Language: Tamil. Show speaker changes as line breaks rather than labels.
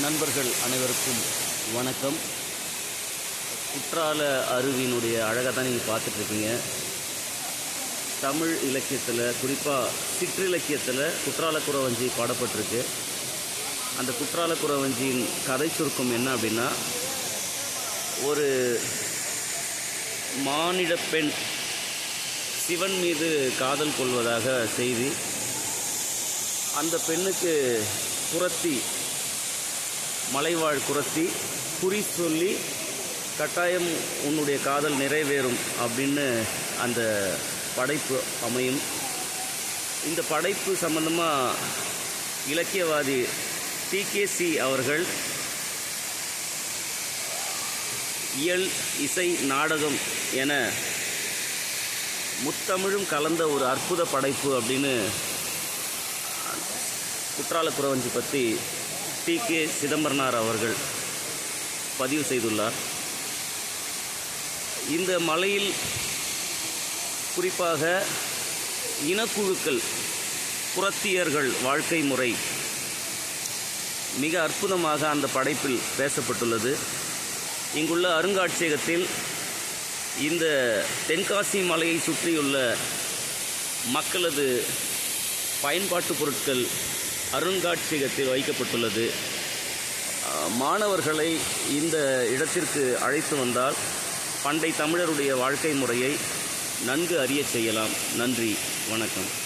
நண்பர்கள் அனைவருக்கும் வணக்கம். குற்றால அருவியினுடைய அழகை தான் நீங்கள் பார்த்துட்ருக்கீங்க. தமிழ் இலக்கியத்தில் குறிப்பாக சிற்றிலக்கியத்தில் குற்றால குறவஞ்சி பாடப்பட்டிருக்கு. அந்த குற்றால குறவஞ்சியின் கதை சுருக்கம் என்ன அப்படின்னா ஒரு மானிட பெண் சிவன் மீது காதல் கொள்வதாக செய்தி. அந்த பெண்ணுக்கு புரத்தி மலைவாழ் குரத்தி குறி சொல்லி கட்டாயம் உன்னுடைய காதல் நிறைவேறும் அப்படின்னு அந்த படைப்பு அமையும். இந்த படைப்பு சம்பந்தமாக இலக்கியவாதி டிகேசி அவர்கள் இயல் இசை நாடகம் என முத்தமிழும் கலந்த ஒரு அற்புத படைப்பு அப்படின்னு குற்றால குறவஞ்சி பற்றி டி கே. சிதம்பரனார் அவர்கள் பதிவு செய்துள்ளார். இந்த மலையில் குறிப்பாக இனக்குழுக்கள் புறத்தியர்கள் வாழ்க்கை முறை மிக அற்புதமாக அந்த படைப்பில் பேசப்பட்டுள்ளது. இங்குள்ள அருங்காட்சியகத்தில் இந்த தென்காசி மலையை சுற்றியுள்ள மக்களது பயன்பாட்டு பொருட்கள் அருங்காட்சியகத்தில் வைக்கப்பட்டுள்ளது. மாணவர்களை இந்த இடத்திற்கு அழைத்து வந்தால் பண்டை தமிழருடைய வாழ்க்கை முறையை நன்கு அறிய செய்யலாம். நன்றி. வணக்கம்.